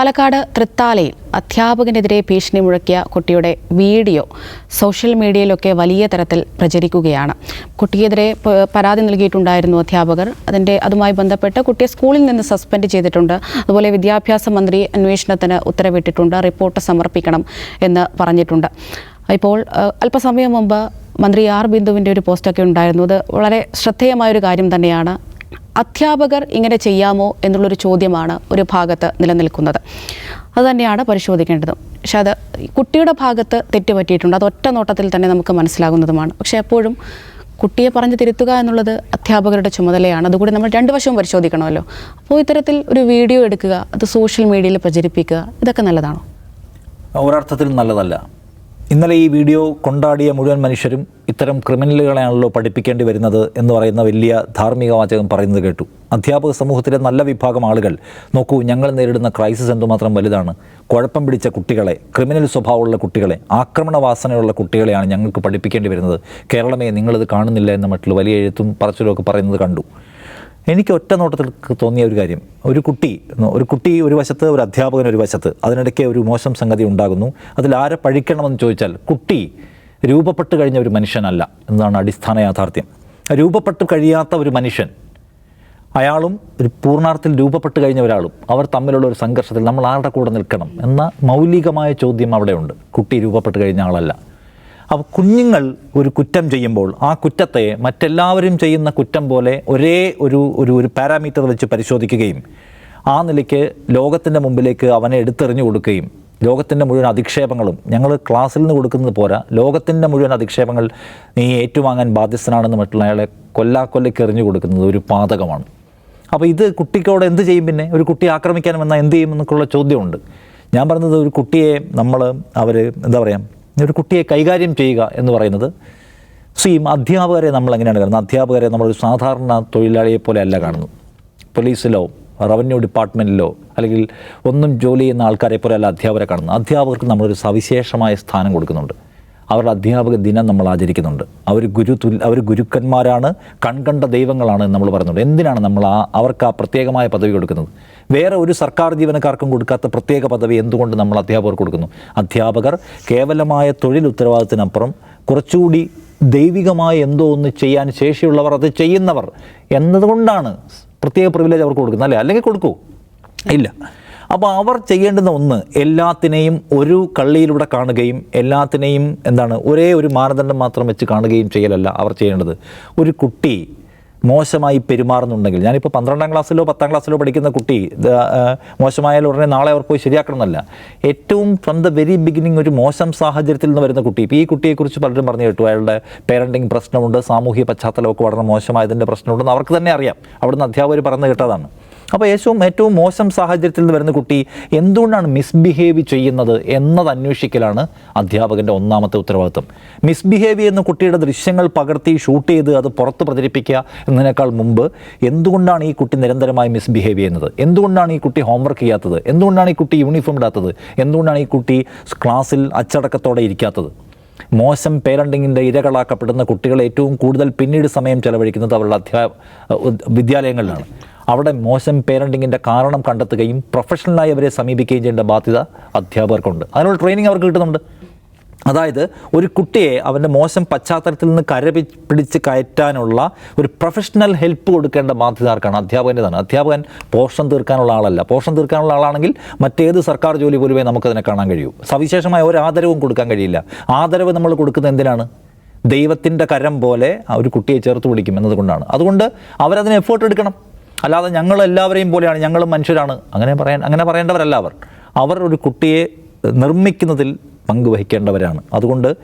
പാലക്കാട് തൃത്താലയിൽ അധ്യാപകനെതിരെ ഭീഷണി മുഴക്കിയ കുട്ടിയുടെ video social മീഡിയയിലൊക്കെ വലിയ തരത്തിൽ പ്രചരിക്കുകയാണ്. കുട്ടിയെതിരെ പരാതി നൽകിയിട്ടുണ്ടായിരുന്നു അധ്യാപകർ. അതിന്റെ അതുമായി ബന്ധപ്പെട്ട് കുട്ടിയെ സ്കൂളിൽ നിന്ന് സസ്പെൻഡ് ചെയ്തിട്ടുണ്ട്. അതുപോലെ വിദ്യാഭ്യാസ മന്ത്രി അന്വേഷണത്തിന് ഉത്തരവിട്ടിട്ടുണ്ട്. റിപ്പോർട്ട് സമർപ്പിക്കണം എന്ന് പറഞ്ഞിട്ടുണ്ട്. ഇപ്പോൾ അല്പസമയം മുമ്പ് മന്ത്രി ആർ ബിന്ദുവിന്റെ ഒരു പോസ്റ്റൊക്കെ ഉണ്ടായിരുന്നു. അത് വളരെ ശ്രദ്ധേയമായൊരു കാര്യം തന്നെയാണ്. അധ്യാപകർ ഇങ്ങനെ ചെയ്യാമോ എന്നുള്ളൊരു ചോദ്യമാണ് ഒരു ഭാഗത്ത് നിലനിൽക്കുന്നത്. അതുതന്നെയാണ് പരിശോധിക്കേണ്ടത്. പക്ഷെ അത് കുട്ടിയുടെ ഭാഗത്ത് തെറ്റ് പറ്റിയിട്ടുണ്ട് അത് ഒറ്റ നോട്ടത്തിൽ തന്നെ നമുക്ക് മനസ്സിലാകുന്നതുമാണ്. പക്ഷേ എപ്പോഴും കുട്ടിയെ പറഞ്ഞ് തിരുത്തുക എന്നുള്ളത് അധ്യാപകരുടെ ചുമതലയാണ്. അതുകൂടി നമ്മൾ രണ്ട് വശവും പരിശോധിക്കണമല്ലോ. അപ്പോൾ ഇത്തരത്തിൽ ഒരു വീഡിയോ എടുക്കുക അത് സോഷ്യൽ മീഡിയയിൽ പ്രചരിപ്പിക്കുക ഇതൊക്കെ നല്ലതാണോ? ഒരർത്ഥത്തിൽ നല്ലതല്ല. ഇന്നലെ ഈ വീഡിയോ കൊണ്ടാടിയ മുഴുവൻ മനുഷ്യരും ഇത്തരം ക്രിമിനലുകളെയാണല്ലോ പഠിപ്പിക്കേണ്ടി വരുന്നത് എന്ന് പറയുന്ന വലിയ ധാർമ്മിക വാചകം പറയുന്നത് കേട്ടു. അധ്യാപക സമൂഹത്തിലെ നല്ല വിഭാഗം ആളുകൾ. നോക്കൂ ഞങ്ങൾ നേരിടുന്ന ക്രൈസിസ് എന്തുമാത്രം വലുതാണ്. കുഴപ്പം പിടിച്ച കുട്ടികളെ ക്രിമിനൽ സ്വഭാവമുള്ള കുട്ടികളെ ആക്രമണവാസനയുള്ള കുട്ടികളെയാണ് ഞങ്ങൾക്ക് പഠിപ്പിക്കേണ്ടി വരുന്നത്. കേരളമേ നിങ്ങളിത് കാണുന്നില്ല എന്ന മറ്റുള്ള വലിയ എഴുത്തും പറച്ചിലുമൊക്കെ പറയുന്നത് കണ്ടു. എനിക്ക് ഒറ്റ നോട്ടത്തിൽ തോന്നിയ ഒരു കാര്യം. ഒരു കുട്ടി ഒരു കുട്ടി ഒരു വശത്ത് ഒരു അധ്യാപകൻ ഒരു വശത്ത് അതിനിടയ്ക്ക് ഒരു മോശം സംഗതി ഉണ്ടാകുന്നു. അതിൽ ആരെ പഴിക്കണമെന്ന് ചോദിച്ചാൽ കുട്ടി രൂപപ്പെട്ട് കഴിഞ്ഞ ഒരു മനുഷ്യനല്ല എന്നതാണ് അടിസ്ഥാന യാഥാർത്ഥ്യം. രൂപപ്പെട്ട് കഴിയാത്ത ഒരു മനുഷ്യൻ അയാളും ഒരു പൂർണാർത്ഥത്തിൽ രൂപപ്പെട്ട് കഴിഞ്ഞ ഒരാളും അവർ തമ്മിലുള്ള ഒരു സംഘർഷത്തിൽ നമ്മൾ ആരുടെ കൂടെ നിൽക്കണം എന്ന മൗലികമായ ചോദ്യം അവിടെയുണ്ട്. കുട്ടി രൂപപ്പെട്ട് കഴിഞ്ഞ ആളല്ല. അപ്പോൾ കുഞ്ഞുങ്ങൾ ഒരു കുറ്റം ചെയ്യുമ്പോൾ ആ കുറ്റത്തെ മറ്റെല്ലാവരും ചെയ്യുന്ന കുറ്റം പോലെ ഒരേ ഒരു ഒരു ഒരു പാരാമീറ്റർ വെച്ച് പരിശോധിക്കുകയും ആ നിലയ്ക്ക് ലോകത്തിന്റെ മുമ്പിലേക്ക് അവനെ എടുത്തെറിഞ്ഞു കൊടുക്കുകയും ലോകത്തിന്റെ മുഴുവൻ അധിക്ഷേപങ്ങളും ഞങ്ങൾ ക്ലാസ്സിൽ നിന്ന് കൊടുക്കുന്നത് പോരാ ലോകത്തിന്റെ മുഴുവൻ അധിക്ഷേപങ്ങൾ നീ ഏറ്റുവാങ്ങാൻ ബാധ്യസ്ഥനാണെന്ന് മറ്റുള്ള അയാളെ കൊല്ലാക്കൊല്ലയ്ക്ക് എറിഞ്ഞു കൊടുക്കുന്നത് ഒരു പാതകമാണ്. അപ്പോൾ ഇത് കുട്ടിക്കോട് എന്ത് ചെയ്യും പിന്നെ? ഒരു കുട്ടി ആക്രമിക്കാൻ വന്നാൽ എന്ത് ചെയ്യും എന്നൊക്കെയുള്ള ചോദ്യമുണ്ട്. ഞാൻ പറഞ്ഞത് ഒരു കുട്ടിയെ നമ്മൾ അവർ എന്താ പറയുക ഒരു കുട്ടിയെ കൈകാര്യം ചെയ്യുക എന്ന് പറയുന്നത്. ഈ അധ്യാപകരെ നമ്മൾ എങ്ങനെയാണ് കാണുന്നത്? അധ്യാപകരെ നമ്മളൊരു സാധാരണ തൊഴിലാളിയെ പോലെ അല്ല കാണുന്നത് പോലീസിലോ റവന്യൂ ഡിപ്പാർട്ട്മെന്റിലോ അല്ലെങ്കിൽ ഒന്നും ജോലി ചെയ്യുന്ന ആൾക്കാരെ പോലെ അല്ല അധ്യാപകരെ കാണുന്നത്. അധ്യാപകർക്ക് നമ്മളൊരു സവിശേഷമായ സ്ഥാനം കൊടുക്കുന്നുണ്ട്. അവരുടെ അധ്യാപക ദിനം നമ്മൾ ആചരിക്കുന്നുണ്ട്. അവർ ഗുരു അവർ ഗുരുക്കന്മാരാണ് കൺകണ്ട ദൈവങ്ങളാണ് നമ്മൾ പറയുന്നുണ്ട്. എന്തിനാണ് നമ്മൾ ആ അവർക്ക് ആ പ്രത്യേകമായ പദവി കൊടുക്കുന്നത്? വേറെ ഒരു സർക്കാർ ജീവനക്കാർക്കും കൊടുക്കാത്ത പ്രത്യേക പദവി എന്തുകൊണ്ട് നമ്മൾ അധ്യാപകർക്ക് കൊടുക്കുന്നു? അധ്യാപകർ കേവലമായ തൊഴിൽ ഉത്തരവാദിത്തത്തിനപ്പുറം കുറച്ചുകൂടി ദൈവികമായ എന്തോ ഒന്ന് ചെയ്യാൻ ശേഷിയുള്ളവർ അത് ചെയ്യുന്നവർ എന്നതുകൊണ്ടാണ് പ്രത്യേക പ്രിവിലേജ് അവർക്ക് കൊടുക്കുന്നത് അല്ലേ? അല്ലെങ്കിൽ കൊടുക്കൂ. ഇല്ല. അപ്പോൾ അവർ ചെയ്യേണ്ടുന്ന ഒന്ന് എല്ലാത്തിനെയും ഒരു കള്ളിയിലൂടെ കാണുകയും എല്ലാത്തിനെയും എന്താണ് ഒരേ ഒരു മാനദണ്ഡം മാത്രം വെച്ച് കാണുകയും ചെയ്യലല്ല അവർ ചെയ്യേണ്ടത്. ഒരു കുട്ടി മോശമായി പെരുമാറുന്നുണ്ടെങ്കിൽ ഞാനിപ്പോൾ പന്ത്രണ്ടാം ക്ലാസ്സിലോ പത്താം ക്ലാസ്സിലോ പഠിക്കുന്ന കുട്ടി മോശമായാൽ ഉടനെ നാളെ അവർ പോയി ശരിയാക്കണമെന്നല്ല. ഏറ്റവും ഫ്രം ദ വെരി ബിഗിനിങ് ഒരു മോശം സാഹചര്യത്തിൽ നിന്ന് വരുന്ന കുട്ടി ഇപ്പോൾ ഈ കുട്ടിയെക്കുറിച്ച് പലരും പറഞ്ഞു കേട്ടു അയാളുടെ പേരന്റിങ് പ്രശ്നമുണ്ട് സാമൂഹിക പശ്ചാത്തലമൊക്കെ വളരെ മോശമായതിന്റെ പ്രശ്നമുണ്ടെന്ന് അവർക്ക് തന്നെ അറിയാം. അവിടുന്ന് അധ്യാപകർ പറഞ്ഞു കേട്ടതാണ്. അപ്പോൾ ഏറ്റവും ഏറ്റവും മോശം സാഹചര്യത്തിൽ നിന്ന് വരുന്ന കുട്ടി എന്തുകൊണ്ടാണ് മിസ്ബിഹേവ് ചെയ്യുന്നത് എന്നത് അന്വേഷിക്കലാണ് അധ്യാപകന്റെ ഒന്നാമത്തെ ഉത്തരവാദിത്വം. മിസ്ബിഹേവ് ചെയ്യുന്ന കുട്ടിയുടെ ദൃശ്യങ്ങൾ പകർത്തി ഷൂട്ട് ചെയ്ത് അത് പുറത്ത് പ്രചരിപ്പിക്കുക എന്നതിനേക്കാൾ മുമ്പ് എന്തുകൊണ്ടാണ് ഈ കുട്ടി നിരന്തരമായി മിസ്ബിഹേവ് ചെയ്യുന്നത്? എന്തുകൊണ്ടാണ് ഈ കുട്ടി ഹോംവർക്ക് ചെയ്യാത്തത്? എന്തുകൊണ്ടാണ് ഈ കുട്ടി യൂണിഫോം ഇടാത്തത്? എന്തുകൊണ്ടാണ് ഈ കുട്ടി ക്ലാസ്സിൽ അച്ചടക്കത്തോടെ ഇരിക്കാത്തത്? മോശം പേരന്റിങ്ങിന്റെ ഇരകളാക്കപ്പെടുന്ന കുട്ടികൾ ഏറ്റവും കൂടുതൽ പിന്നീട് സമയം ചെലവഴിക്കുന്നത് അവരുടെ അധ്യാ വിദ്യാലയങ്ങളിലാണ്. അവിടെ മോശം പേരന്റിങ്ങിന്റെ കാരണം കണ്ടെത്തുകയും പ്രൊഫഷണലായി അവരെ സമീപിക്കുകയും ചെയ്യേണ്ട ബാധ്യത അധ്യാപകർക്കുണ്ട്. അതിനുള്ള ട്രെയിനിങ് അവർക്ക് കിട്ടുന്നുണ്ട്. അതായത് ഒരു കുട്ടിയെ അവന്റെ മോശം പശ്ചാത്തലത്തിൽ നിന്ന് കരപി പിടിച്ച് കയറ്റാനുള്ള ഒരു പ്രൊഫഷണൽ ഹെൽപ്പ് കൊടുക്കേണ്ട ബാധ്യത ആർക്കാണ്? അധ്യാപകന്റെതാണ് അധ്യാപകൻ പോഷൻ തീർക്കാനുള്ള ആളല്ല. പോഷൻ തീർക്കാനുള്ള ആളാണെങ്കിൽ മറ്റേത് സർക്കാർ ജോലി പോലുമേ നമുക്കതിനെ കാണാൻ കഴിയൂ. സവിശേഷമായ ഒരു ആദരവും കൊടുക്കാൻ കഴിയില്ല. ആദരവ് നമ്മൾ കൊടുക്കുന്നത് എന്തിനാണ്? ദൈവത്തിന്റെ കരം പോലെ ആ ഒരു കുട്ടിയെ ചേർത്ത് പിടിക്കും എന്നതുകൊണ്ടാണ്. അതുകൊണ്ട് അവരതിന് എഫേർട്ട് എടുക്കണം. അല്ലാതെ ഞങ്ങൾ എല്ലാവരെയും പോലെയാണ് ഞങ്ങളും മനുഷ്യരാണ്. അങ്ങനെ പറയാൻ അങ്ങനെ പറയേണ്ടവരല്ല അവർ. അവർ ഒരു കുട്ടിയെ നിർമ്മിക്കുന്നതിൽ പങ്കുവഹിക്കേണ്ടവരാണ്. അതുകൊണ്ട്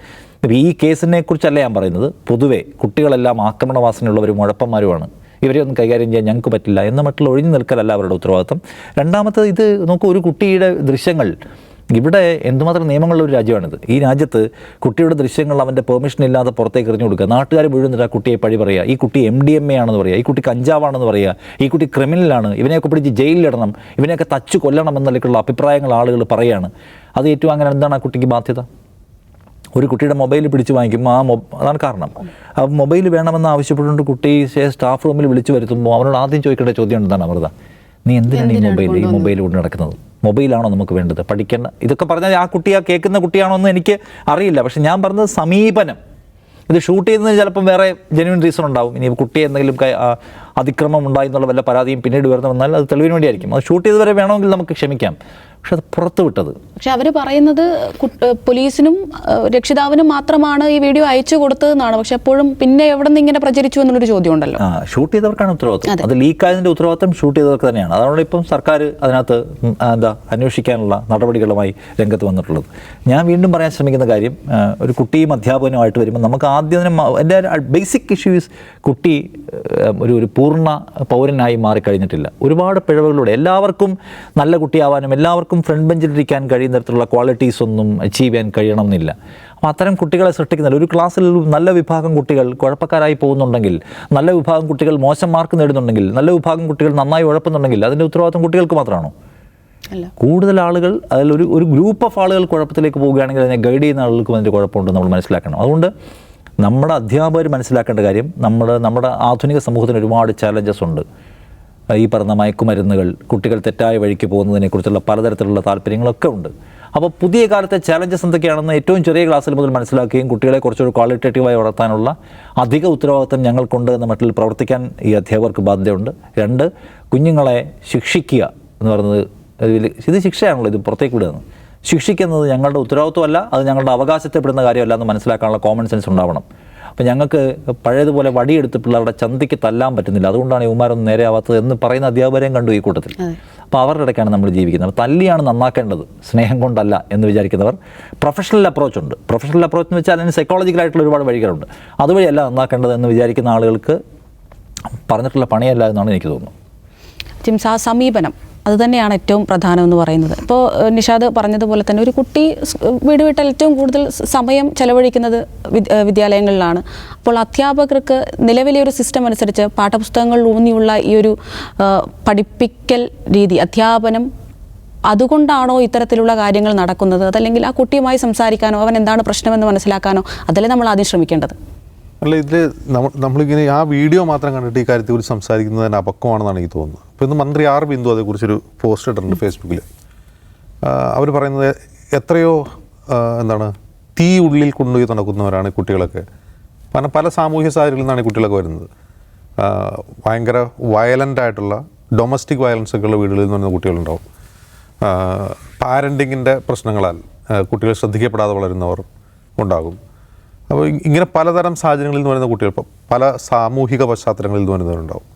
ഈ കേസിനെ കുറിച്ചല്ല ഞാൻ പറയുന്നത്. പൊതുവേ കുട്ടികളെല്ലാം ആക്രമണവാസനയുള്ളവരും ഉഴപ്പന്മാരുമാണ് ഇവരെ ഒന്നും കൈകാര്യം ചെയ്യാൻ ഞങ്ങൾക്ക് പറ്റില്ല എന്ന മട്ടിൽ ഒഴിഞ്ഞു നിൽക്കലല്ല അവരുടെ ഉത്തരവാദിത്വം. രണ്ടാമത്തത് ഇത് നോക്കൂ ഒരു കുട്ടിയുടെ ദൃശ്യങ്ങൾ ഇവിടെ എന്തുമാത്രം നിയമങ്ങളുള്ള ഒരു രാജ്യമാണിത്. ഈ രാജ്യത്ത് കുട്ടിയുടെ ദൃശ്യങ്ങൾ അവന്റെ പെർമിഷൻ ഇല്ലാതെ പുറത്തേക്ക് എറിഞ്ഞു കൊടുക്കുക. നാട്ടുകാർ മുഴുവൻ ആ കുട്ടിയെ പഴി പറയുക. ഈ കുട്ടി എം ഡി എം എ ആണെന്ന് പറയുക. ഈ കുട്ടി കഞ്ചാവാണെന്ന് പറയുക. ഈ കുട്ടി ക്രിമിനലാണ് ഇവനെയൊക്കെ പിടിച്ച് ജയിലിലിടണം. ഇവനെയൊക്കെ തച്ചു കൊല്ലണം എന്നൊക്കെയുള്ള അഭിപ്രായങ്ങൾ ആളുകൾ പറയുകയാണ് അത് ഏറ്റവും അങ്ങനെ എന്താണ് ആ കുട്ടിക്ക് ബാധ്യത? ഒരു കുട്ടിയുടെ മൊബൈൽ പിടിച്ച് വാങ്ങിക്കുമ്പോൾ ആ മൊബ അതാണ് കാരണം. ആ മൊബൈൽ വേണമെന്ന് ആവശ്യപ്പെട്ടുകൊണ്ട് കുട്ടി സ്റ്റാഫ് റൂമിൽ വിളിച്ചു വരുത്തുമ്പോൾ അവനോട് ആദ്യം ചോദിക്കേണ്ട ചോദ്യം എന്താണ് അമൃത? നീ എന്തിനാണ് ഈ മൊബൈൽ ഈ മൊബൈൽ കൊണ്ട് നടക്കുന്നത്? മൊബൈലാണോ നമുക്ക് വേണ്ടത്? പഠിക്കേണ്ട ഇതൊക്കെ പറഞ്ഞാൽ ആ കുട്ടി ആ കേൾക്കുന്ന കുട്ടിയാണോ എന്ന് എനിക്ക് അറിയില്ല. പക്ഷെ ഞാൻ പറഞ്ഞത് സമീപനം. ഇത് ഷൂട്ട് ചെയ്യുന്നതിന് ചിലപ്പം വേറെ ജെന്യൂൻ റീസൺ ഉണ്ടാവും. ഇനി കുട്ടി എന്തെങ്കിലും അതിക്രമം ഉണ്ടായി എന്നുള്ള വല്ല പരാതിയും പിന്നീട് ഉയർന്നു വന്നാൽ അത് തെളിവിന് വേണ്ടിയായിരിക്കും. അത് ഷൂട്ട് ചെയ്ത് വരെ വേണമെങ്കിൽ നമുക്ക് ക്ഷമിക്കാം. പക്ഷെ അത് പുറത്തു വിട്ടത്. പക്ഷെ അവർ പറയുന്നത് പോലീസിനും രക്ഷിതാവിനും മാത്രമാണ് ഈ വീഡിയോ അയച്ചു കൊടുത്തതെന്നാണ്. പക്ഷെ എപ്പോഴും പിന്നെ എവിടെ നിന്ന് ഇങ്ങനെ പ്രചരിച്ചു എന്നുള്ളൊരു ചോദ്യം ഉണ്ടല്ലോ ആ ഷൂട്ട് ചെയ്തവർക്കാണ് ഉത്തരവാദിത്വം. അത്. ലീക്കായതിന്റെ ഉത്തരവാദിത്വം ഷൂട്ട് ചെയ്തവർക്ക് തന്നെയാണ്. അതുകൊണ്ട് ഇപ്പം സർക്കാർ അതിനകത്ത് എന്താ അന്വേഷിക്കാനുള്ള നടപടികളുമായി രംഗത്ത് വന്നിട്ടുള്ളത്. ഞാൻ വീണ്ടും പറയാൻ ശ്രമിക്കുന്ന കാര്യം ഒരു കുട്ടിയും അധ്യാപകനുമായിട്ട് വരുമ്പോൾ നമുക്ക് ആദ്യം തന്നെ എന്റെ ബേസിക് ഇഷ്യൂസ് കുട്ടി ഒരു ഒരു പൂർണ പൗരനായി മാറിക്കഴിഞ്ഞിട്ടില്ല. ഒരുപാട് പിഴവുകളിലൂടെ എല്ലാവർക്കും നല്ല കുട്ടിയാവാനും എല്ലാവർക്കും ഫ്രണ്ട് ബെഞ്ചിലിരിക്കാൻ കഴിയുന്ന തരത്തിലുള്ള ക്വാളിറ്റീസ് ഒന്നും അച്ചീവ് ചെയ്യാൻ കഴിയണമെന്നില്ല. അപ്പോൾ അത്തരം കുട്ടികളെ സൃഷ്ടിക്കുന്നില്ല ഒരു ക്ലാസ്സിൽ നല്ല വിഭാഗം കുട്ടികൾ കുഴപ്പക്കാരായി പോകുന്നുണ്ടെങ്കിൽ നല്ല വിഭാഗം കുട്ടികൾ മോശം മാർക്ക് നേടുന്നുണ്ടെങ്കിൽ നല്ല വിഭാഗം കുട്ടികൾ നന്നായി ഉഴപ്പുന്നുണ്ടെങ്കിൽ അതിന്റെ ഉത്തരവാദിത്വം കുട്ടികൾക്ക് മാത്രമാണോ? അല്ല. കൂടുതൽ ആളുകൾ അതിൽ ഒരു ഒരു ഗ്രൂപ്പ് ഓഫ് ആളുകൾ കുഴപ്പത്തിലേക്ക് പോവുകയാണെങ്കിൽ അതിനെ ഗൈഡ് ചെയ്യുന്ന ആളുകൾക്കും അതിന്റെ കുഴപ്പമുണ്ടെന്ന് നമ്മൾ മനസ്സിലാക്കണം. അതുകൊണ്ട് നമ്മുടെ അധ്യാപകർ മനസ്സിലാക്കേണ്ട കാര്യം നമ്മുടെ നമ്മുടെ ആധുനിക സമൂഹത്തിന് ഒരുപാട് ചാലഞ്ചസ് ഉണ്ട്. ഈ പറഞ്ഞ മയക്കുമരുന്നുകൾ കുട്ടികൾ തെറ്റായ വഴിക്ക് പോകുന്നതിനെക്കുറിച്ചുള്ള പലതരത്തിലുള്ള താല്പര്യങ്ങളൊക്കെ ഉണ്ട്. അപ്പോൾ പുതിയ കാലത്തെ ചാലഞ്ചസ് എന്തൊക്കെയാണെന്ന് ഏറ്റവും ചെറിയ ക്ലാസ്സിൽ മുതൽ മനസ്സിലാക്കുകയും കുട്ടികളെ കുറച്ചുകൂടി ക്വാളിറ്റേറ്റീവായി വളർത്താനുള്ള അധിക ഉത്തരവാദിത്തം ഞങ്ങൾക്കുണ്ട് എന്ന മട്ടിൽ പ്രവർത്തിക്കാൻ ഈ അധ്യാപകർക്ക് ബാധ്യതയുണ്ട്. രണ്ട് കുഞ്ഞുങ്ങളെ ശിക്ഷിക്കുക എന്ന് പറയുന്നത് ഇത് ശിക്ഷയാണല്ലോ ഇത് പുറത്തേക്ക് വിടുന്നത്. ശിക്ഷിക്കുന്നത് ഞങ്ങളുടെ ഉത്തരവാദിത്വമല്ല അത് ഞങ്ങളുടെ അവകാശത്തെപ്പെടുന്ന കാര്യമല്ല എന്ന് മനസ്സിലാക്കാനുള്ള കോമൺ സെൻസ് ഉണ്ടാവണം. അപ്പോൾ ഞങ്ങൾക്ക് പഴയതുപോലെ വടിയെടുത്ത് പിള്ളേരുടെ ചന്തയ്ക്ക് തല്ലാൻ പറ്റുന്നില്ല. അതുകൊണ്ടാണ് ഇവന്മാരൊന്നും നേരെയാവാത്തത് എന്ന് പറയുന്ന അധ്യാപകരെയും കണ്ടു ഈ കൂട്ടത്തിൽ. അപ്പോൾ അവരുടെ ഇടയ്ക്കാണ് നമ്മൾ ജീവിക്കുന്നത്. അപ്പോൾ തല്ലിയാണ് നന്നാക്കേണ്ടത്. സ്നേഹം കൊണ്ടല്ല എന്ന് വിചാരിക്കുന്നവർ പ്രൊഫഷണൽ അപ്രോച്ച് ഉണ്ട്. പ്രൊഫഷണൽ അപ്രോച്ച് എന്ന് വെച്ചാൽ അതിന് സൈക്കോളജിക്കലായിട്ടുള്ള ഒരുപാട് വഴികളുണ്ട്. അതുവഴിയല്ല നന്നാക്കേണ്ടത് എന്ന് വിചാരിക്കുന്ന ആളുകൾക്ക് പറഞ്ഞിട്ടുള്ള പണിയല്ല എന്നാണ് എനിക്ക് തോന്നുന്നത്. സമീപനം. അത് തന്നെയാണ് ഏറ്റവും പ്രധാനം എന്ന് പറയുന്നത് ഇപ്പോൾ നിഷാദ് പറഞ്ഞതുപോലെ തന്നെ ഒരു കുട്ടി വീട് വിട്ടാൽ ഏറ്റവും കൂടുതൽ സമയം ചെലവഴിക്കുന്നത് വിദ്യാലയങ്ങളിലാണ്. അപ്പോൾ അധ്യാപകർക്ക് നിലവിലെ ഒരു സിസ്റ്റം അനുസരിച്ച് പാഠപുസ്തകങ്ങൾ ഊന്നിയുള്ള ഈ ഒരു പഠിപ്പിക്കൽ രീതി അധ്യാപനം അതുകൊണ്ടാണോ ഇത്തരത്തിലുള്ള കാര്യങ്ങൾ നടക്കുന്നത്? അതല്ലെങ്കിൽ ആ കുട്ടിയുമായി സംസാരിക്കാനോ അവൻ എന്താണ് പ്രശ്നമെന്ന് മനസ്സിലാക്കാനോ അതല്ലേ നമ്മൾ ആദ്യം ശ്രമിക്കേണ്ടത്? അല്ല ഇതിൽ നമ്മളിങ്ങനെ ആ വീഡിയോ മാത്രം കണ്ടിട്ട് ഈ കാര്യത്തെക്കുറിച്ച് സംസാരിക്കുന്നതിന് അപക്വമാണെന്നാണ് എനിക്ക് തോന്നുന്നത്. അപ്പോൾ ഇന്ന് മന്ത്രി ആർ ബിന്ദു അതേക്കുറിച്ചൊരു പോസ്റ്റ് ഇട്ടിട്ടുണ്ട് ഫേസ്ബുക്കിൽ അവർ പറയുന്നത് എത്രയോ എന്താണ് തീ ഉള്ളിൽ കൊണ്ടുപോയി നടക്കുന്നവരാണ് കുട്ടികളൊക്കെ. കാരണം പല സാമൂഹ്യ സാഹചര്യങ്ങളിൽ നിന്നാണ് കുട്ടികളൊക്കെ വരുന്നത്. ഭയങ്കര വയലന്റ് ആയിട്ടുള്ള ഡൊമസ്റ്റിക് വയലൻസ് ഉള്ള വീടുകളിൽ നിന്ന് വരുന്ന കുട്ടികളുണ്ടാവും. പാരന്റിങ്ങിന്റെ പ്രശ്നങ്ങളാൽ കുട്ടികൾ ശ്രദ്ധിക്കപ്പെടാതെ വളരുന്നവർ ഉണ്ടാകും. അപ്പോൾ ഇങ്ങനെ പലതരം സാഹചര്യങ്ങളിൽ നിന്ന് വരുന്ന കുട്ടികൾ പല സാമൂഹിക പശ്ചാത്തലങ്ങളിൽ നിന്ന് വരുന്നവരുണ്ടാവും.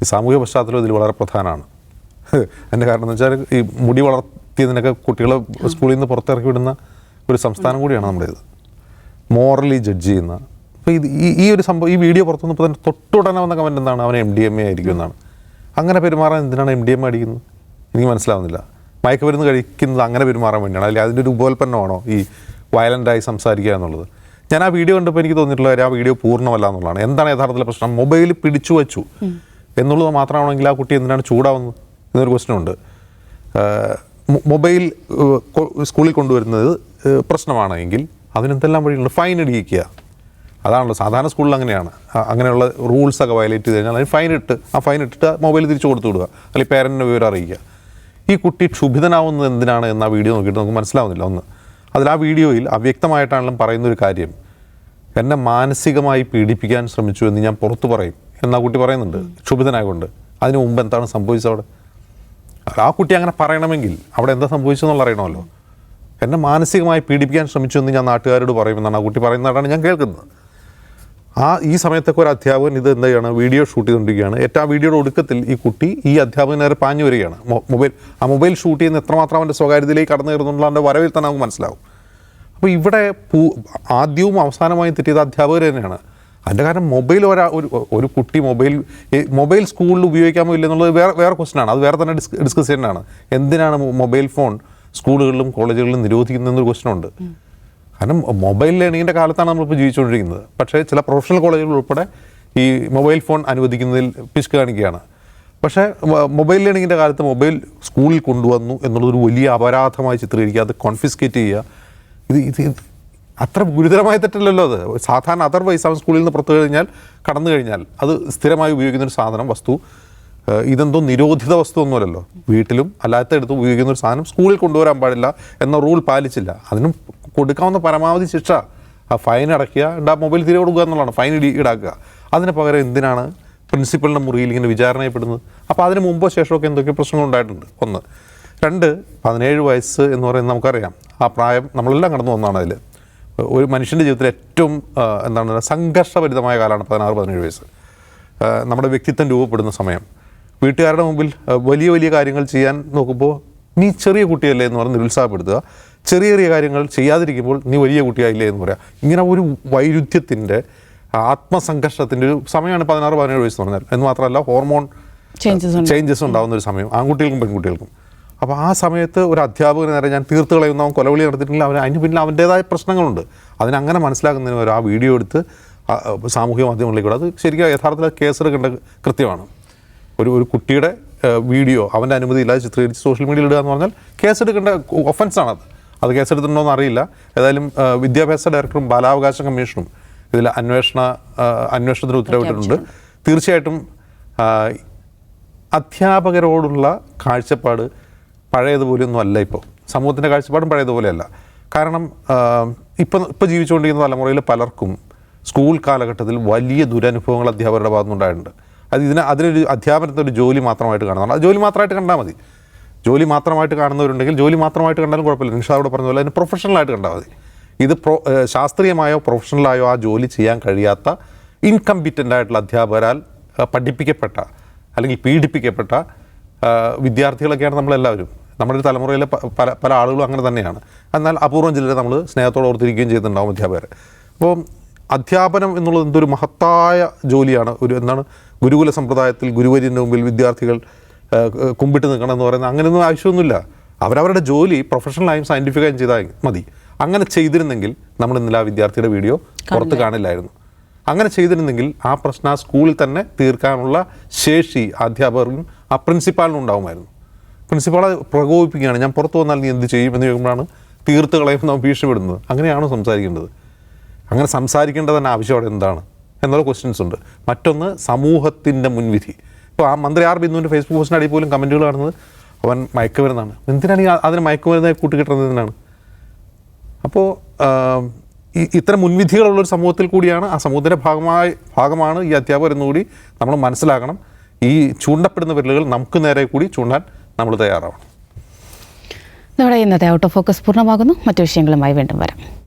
ഈ സാമൂഹിക പശ്ചാത്തലം ഇതിൽ വളരെ പ്രധാനമാണ്. അതിന്റെ കാരണം എന്ന് വെച്ചാൽ ഈ മുടി വളർത്തിയതിനൊക്കെ കുട്ടികളെ സ്കൂളിൽ നിന്ന് പുറത്തിറക്കി വിടുന്ന ഒരു സംസ്ഥാനം കൂടിയാണ് നമ്മുടേത് മോറലി ജഡ്ജ് ചെയ്യുന്ന. അപ്പോൾ ഇത് ഈ ഈ ഒരു സംഭവം ഈ വീഡിയോ പുറത്തു വന്നപ്പോൾ തന്നെ തൊട്ടുടനെ വന്ന കമന്റ് എന്താണ്? അവൻ എം ഡി എം എ ആയിരിക്കും എന്നാണ്. അങ്ങനെ പെരുമാറാൻ എന്തിനാണ് എം ഡി എം അടിക്കുന്നത്? എനിക്ക് മനസ്സിലാവുന്നില്ല. മയക്കുമരുന്ന് കഴിക്കുന്നത് അങ്ങനെ പെരുമാറാൻ വേണ്ടിയാണ്. അല്ലെങ്കിൽ അതിന്റെ ഒരു ഉപോൽപ്പന്നമാണോ ഈ വയലന്റായി സംസാരിക്കുക എന്നുള്ളത്? ഞാൻ ആ വീഡിയോ കണ്ടപ്പോൾ എനിക്ക് തോന്നിയിട്ടുള്ള ആ വീഡിയോ പൂർണമല്ല എന്നുള്ളതാണ്. എന്താണ് യഥാർത്ഥത്തിലെ പ്രശ്നം? മൊബൈൽ പിടിച്ചു വെച്ചു. എന്നുള്ളത് മാത്രമാണെങ്കിൽ ആ കുട്ടി എന്തിനാണ് ചൂടാവുന്നത് എന്നൊരു ക്വസ്റ്റ്യൻ ഉണ്ട് മൊബൈൽ സ്കൂളിൽ കൊണ്ടുവരുന്നത് പ്രശ്നമാണ് എങ്കിൽ അതിനെന്തെല്ലാം വഴിയുണ്ട് ഫൈൻ ഇടിക്കുക അതാണല്ലോ സാധാരണ സ്കൂളിൽ അങ്ങനെയാണ്. അങ്ങനെയുള്ള റൂൾസ് ഒക്കെ വയലേറ്റ് ചെയ്ത് കഴിഞ്ഞാൽ അതിന് ഫൈൻ ഇട്ട് ആ ഫൈൻ ഇട്ടിട്ട് മൊബൈൽ തിരിച്ചു കൊടുത്തു വിടുക. അല്ലെങ്കിൽ പേരന്റിന്റെ വിവരം അറിയിക്കുക. ഈ കുട്ടി ക്ഷുഭിതനാവുന്നത് എന്തിനാണ് എന്ന് ആ വീഡിയോ നോക്കിയിട്ട് നമുക്ക് മനസ്സിലാവുന്നില്ല. ഒന്ന് അതിൽ ആ വീഡിയോയിൽ അവ്യക്തമായിട്ടാണെങ്കിലും പറയുന്നൊരു കാര്യം എന്നെ മാനസികമായി പീഡിപ്പിക്കാൻ ശ്രമിച്ചു എന്ന് ഞാൻ പുറത്തു പറയും. എന്ന് കുട്ടി പറയുന്നുണ്ട്. ക്ഷുഭിതനായതുകൊണ്ട്. അതിനു മുമ്പ് എന്താണ് സംഭവിച്ചത് അവിടെ ആ കുട്ടി അങ്ങനെ പറയണമെങ്കിൽ അവിടെ എന്താ സംഭവിച്ചെന്നുള്ള അറിയണമല്ലോ. എന്നെ മാനസികമായി പീഡിപ്പിക്കാൻ ശ്രമിച്ചു എന്ന് ഞാൻ നാട്ടുകാരോട് പറയുമെന്നാണ് ആ കുട്ടി പറയുന്നതാണ് ഞാൻ കേൾക്കുന്നത്. ആ ഈ സമയത്തൊക്കെ ഒരു അധ്യാപകൻ ഇത് എന്താ ചെയ്യണം? വീഡിയോ ഷൂട്ട് ചെയ്തുകൊണ്ടിരിക്കുകയാണ്. ഏറ്റവും ആ വീഡിയോയുടെ ഒടുക്കത്തിൽ ഈ കുട്ടി ഈ അധ്യാപകൻ നേരെ പാഞ്ഞു വരികയാണ്. മൊബൈൽ ആ മൊബൈൽ ഷൂട്ട് ചെയ്യുന്ന എത്രമാത്രം അവന്റെ സ്വകാര്യതയിലേക്ക് കടന്നു കയറുന്നുള്ള അവന്റെ വരവിൽ തന്നെ നമുക്ക് മനസ്സിലാവും. അപ്പോൾ ഇവിടെ പൂ ആദ്യവും അവസാനമായും തെറ്റിയത് അധ്യാപകർ തന്നെയാണ്. അതിന്റെ കാരണം മൊബൈൽ ഒരാ ഒരു ഒരു കുട്ടി മൊബൈൽ മൊബൈൽ സ്കൂളിൽ ഉപയോഗിക്കാമോ ഇല്ലെന്നുള്ളത് വേറെ വേറെ ക്വസ്റ്റൻ ആണ് അത് വേറെ തന്നെ ഡിസ് ഡിസ്കസ് ചെയ്യേണ്ടതാണ് എന്തിനാണ് മൊബൈൽ ഫോൺ സ്കൂളുകളിലും കോളേജുകളിലും നിരോധിക്കുന്നതെന്നൊരു ക്വസ്റ്റൻ ഉണ്ട് കാരണം മൊബൈൽ ലേണിങ്ങിന്റെ കാലത്താണ് നമ്മളിപ്പോൾ ജീവിച്ചുകൊണ്ടിരിക്കുന്നത്. പക്ഷേ ചില പ്രൊഫഷണൽ കോളേജുകൾ ഉൾപ്പെടെ ഈ മൊബൈൽ ഫോൺ അനുവദിക്കുന്നതിൽ പിശുക്ക് കാണിക്കുകയാണ്. പക്ഷേ മൊബൈൽ ലേണിങ്ങിന്റെ കാലത്ത് മൊബൈൽ സ്കൂളിൽ കൊണ്ടുവന്നു എന്നുള്ളതൊരു വലിയ അപരാധമായി ചിത്രീകരിക്കുക അത് കോൺഫിസ്കേറ്റ് ചെയ്യുക ഇത് ഇത് അത്ര ഗുരുതരമായ തെറ്റല്ലല്ലോ അത്. സാധാരണ അതർവൈസ് അവൻ സ്കൂളിൽ നിന്ന് പുറത്തു കഴിഞ്ഞാൽ കടന്നു കഴിഞ്ഞാൽ അത് സ്ഥിരമായി ഉപയോഗിക്കുന്ന ഒരു സാധനം വസ്തു ഇതെന്തോ നിരോധിത വസ്തു ഒന്നുമല്ലല്ലോ. വീട്ടിലും അല്ലാത്ത എടുത്ത് ഉപയോഗിക്കുന്ന ഒരു സാധനം സ്കൂളിൽ കൊണ്ടുവരാൻ പാടില്ല എന്ന റൂൾ പാലിച്ചില്ല. അതിനും കൊടുക്കാവുന്ന പരമാവധി ശിക്ഷ. ആ ഫൈൻ അടയ്ക്കുക ഉണ്ട് മൊബൈൽ തിരികെ കൊടുക്കുക എന്നുള്ളതാണ്. ഫൈൻ ഇടി ഈടാക്കുക. അതിന് പകരം എന്തിനാണ് പ്രിൻസിപ്പലിന്റെ മുറിയിൽ ഇങ്ങനെ വിചാരണയപ്പെടുന്നത്? അപ്പോൾ അതിന് മുമ്പോ ശേഷമൊക്കെ എന്തൊക്കെ പ്രശ്നങ്ങൾ ഉണ്ടായിട്ടുണ്ട്? ഒന്ന്. രണ്ട് പതിനേഴ് വയസ്സ് എന്ന് പറയുന്നത് നമുക്കറിയാം. ആ പ്രായം നമ്മളെല്ലാം കടന്നു വന്നതാണ് അതിൽ ഒരു മനുഷ്യന്റെ ജീവിതത്തിൽ ഏറ്റവും എന്താണ് എന്താണ് സംഘർഷഭരിതമായ കാലമാണ് പതിനാറ് പതിനേഴ് വയസ്സ്. നമ്മുടെ വ്യക്തിത്വം രൂപപ്പെടുന്ന സമയം. വീട്ടുകാരുടെ മുമ്പിൽ വലിയ വലിയ കാര്യങ്ങൾ ചെയ്യാൻ നോക്കുമ്പോൾ നീ ചെറിയ കുട്ടിയല്ലേ എന്ന് പറഞ്ഞ് നിരുത്സാഹപ്പെടുത്തുക. ചെറിയ ചെറിയ കാര്യങ്ങൾ ചെയ്യാതിരിക്കുമ്പോൾ നീ വലിയ കുട്ടിയായില്ലേ എന്ന് പറയാം. ഇങ്ങനെ ഒരു വൈരുദ്ധ്യത്തിന്റെ ആത്മസംഘർഷത്തിന്റെ ഒരു സമയമാണ് പതിനാറ് പതിനേഴ് വയസ്സ് എന്ന് പറഞ്ഞാൽ. എന്ന് മാത്രമല്ല ഹോർമോൺ. ചേഞ്ചസ് ഉണ്ടാകുന്ന ഒരു സമയം. ആൺകുട്ടികൾക്കും പെൺകുട്ടികൾക്കും. അപ്പോൾ ആ സമയത്ത് ഒരു അധ്യാപകന് നേരെ ഞാൻ തീർത്ത് കളയുന്ന അവൻ കൊലവിളി നടത്തിയിട്ടില്ല. അവന് അതിന് പിന്നിൽ അവന്റേതായ പ്രശ്നങ്ങളുണ്ട്. അതിനങ്ങനെ മനസ്സിലാക്കുന്നതിന് ഒരു ആ വീഡിയോ എടുത്ത് സാമൂഹ്യ മാധ്യമങ്ങളിലേക്ക്. അത് ശരിക്കും യഥാർത്ഥത്തിൽ കേസെടുക്കേണ്ട കൃത്യമാണ്. ഒരു ഒരു കുട്ടിയുടെ വീഡിയോ അവന്റെ അനുമതി ഇല്ലാതെ ചിത്രീകരിച്ച് സോഷ്യൽ മീഡിയയിൽ ഇടുക എന്ന് പറഞ്ഞാൽ കേസെടുക്കേണ്ട ഒഫൻസാണ് അത്. അത് കേസെടുത്തിട്ടുണ്ടോ എന്ന് അറിയില്ല. ഏതായാലും വിദ്യാഭ്യാസ ഡയറക്ടറും ബാലാവകാശ കമ്മീഷനും ഇതിൽ അന്വേഷണ അന്വേഷണത്തിന് ഉത്തരവിട്ടിട്ടുണ്ട്. തീർച്ചയായിട്ടും അധ്യാപകരോടുള്ള കാഴ്ചപ്പാട് പഴയതുപോലെയൊന്നും അല്ല ഇപ്പോൾ. സമൂഹത്തിന്റെ കാഴ്ചപ്പാടും പഴയതുപോലെയല്ല. കാരണം ഇപ്പം ഇപ്പോൾ ജീവിച്ചുകൊണ്ടിരിക്കുന്ന തലമുറയിൽ പലർക്കും സ്കൂൾ കാലഘട്ടത്തിൽ വലിയ ദുരനുഭവങ്ങൾ അധ്യാപകരുടെ ഭാഗത്തു നിന്നുണ്ടായിട്ടുണ്ട്. അത് ഇതിന് അതിനൊരു അധ്യാപനത്തെ ഒരു ജോലി മാത്രമായിട്ട് കാണുന്നതാണ്. അത് ജോലി മാത്രമായിട്ട് കണ്ടാൽ മതി. ജോലി മാത്രമായിട്ട് കാണുന്നവരുണ്ടെങ്കിൽ ജോലി മാത്രമായിട്ട് കണ്ടാലും കുഴപ്പമില്ല. നിഷ അവിടെ പറഞ്ഞ പോലെ അതിന് പ്രൊഫഷണലായിട്ട് കണ്ടാൽ മതി. ഇത് പ്രൊ ശാസ്ത്രീയമായോ പ്രൊഫഷണലായോ ആ ജോലി ചെയ്യാൻ കഴിയാത്ത ഇൻകംപിറ്റന്റ് ആയിട്ടുള്ള അധ്യാപകരാൽ പഠിപ്പിക്കപ്പെട്ട അല്ലെങ്കിൽ പീഡിപ്പിക്കപ്പെട്ട വിദ്യാർത്ഥികളൊക്കെയാണ് നമ്മളെല്ലാവരും. നമ്മുടെ ഒരു തലമുറയിലെ പല പല ആളുകളും അങ്ങനെ തന്നെയാണ്. എന്നാൽ അപൂർവം ചിലരെ നമ്മൾ സ്നേഹത്തോടെ ഓർത്തിരിക്കുകയും ചെയ്തിട്ടുണ്ടാവും അധ്യാപകർ അപ്പോൾ അധ്യാപനം എന്നുള്ളത് എന്തൊരു മഹത്തായ ജോലിയാണ്. ഒരു എന്താണ് ഗുരുകുല സമ്പ്രദായത്തിൽ ഗുരുവര്യന്റെ മുമ്പിൽ വിദ്യാർത്ഥികൾ കുമ്പിട്ട് നിൽക്കണം എന്ന് പറയുന്നത് അങ്ങനെയൊന്നും ആവശ്യമൊന്നുമില്ല. അവരവരുടെ ജോലി പ്രൊഫഷണലായും സയന്റിഫിക്കായും ചെയ്താൽ മതി. അങ്ങനെ ചെയ്തിരുന്നെങ്കിൽ നമ്മൾ ഇന്നലെ ആ വിദ്യാർത്ഥിയുടെ വീഡിയോ പുറത്ത് കാണില്ലായിരുന്നു. അങ്ങനെ ചെയ്തിരുന്നെങ്കിൽ ആ പ്രശ്നം ആ സ്കൂളിൽ തന്നെ തീർക്കാനുള്ള ശേഷി അധ്യാപകർക്കും ആ പ്രിൻസിപ്പാളിനും ഉണ്ടാകുമായിരുന്നു പ്രിൻസിപ്പാളെ പ്രകോപിപ്പിക്കുകയാണ് ഞാൻ പുറത്തു വന്നാൽ നീ എന്ത് ചെയ്യും? എന്ന് ചോദിക്കുമ്പോഴാണ് തീർത്ത് കളയുമ്പോൾ നാം ഭീഷണിപ്പെടുന്നത്. അങ്ങനെയാണോ സംസാരിക്കേണ്ടത്. അങ്ങനെ സംസാരിക്കേണ്ടത് തന്നെ ആവശ്യം അവിടെ എന്താണ്? എന്നുള്ള ക്വസ്റ്റ്യൻസ് ഉണ്ട്. മറ്റൊന്ന് സമൂഹത്തിന്റെ മുൻവിധി. ഇപ്പോൾ ആ മന്ത്രി ആർ ബിന്ദുവിന്റെ ഫേസ്ബുക്ക് പോസ്റ്റിന്റെ അടിയിൽ പോലും കമന്റുകൾ കാണുന്നത് അവൻ മയക്കുമരുന്നാണ്. എന്തിനാണ് ഈ അതിന് മയക്കുമരുന്നായി കൂട്ടുകിട്ടുന്നത് എന്തിനാണ്? അപ്പോൾ ഇത്തരം മുൻവിധികളുള്ളൊരു സമൂഹത്തിൽ കൂടിയാണ് ആ സമൂഹത്തിന്റെ ഭാഗമായി ഭാഗമാണ് ഈ അധ്യാപകർ എന്നുകൂടി നമ്മൾ മനസ്സിലാക്കണം. ഈ ചൂണ്ടപ്പെടുന്ന വിരലുകൾ നമുക്ക് നേരെ കൂടി ചൂണ്ടാൻ നമ്മൾ തയ്യാറാവണം. നമ്മുടെ ഇന്നത്തെ ഔട്ട് ഓഫ് ഫോക്കസ് പൂർണമാകുന്നു. മറ്റു വിഷയങ്ങളുമായി വീണ്ടും വരാം.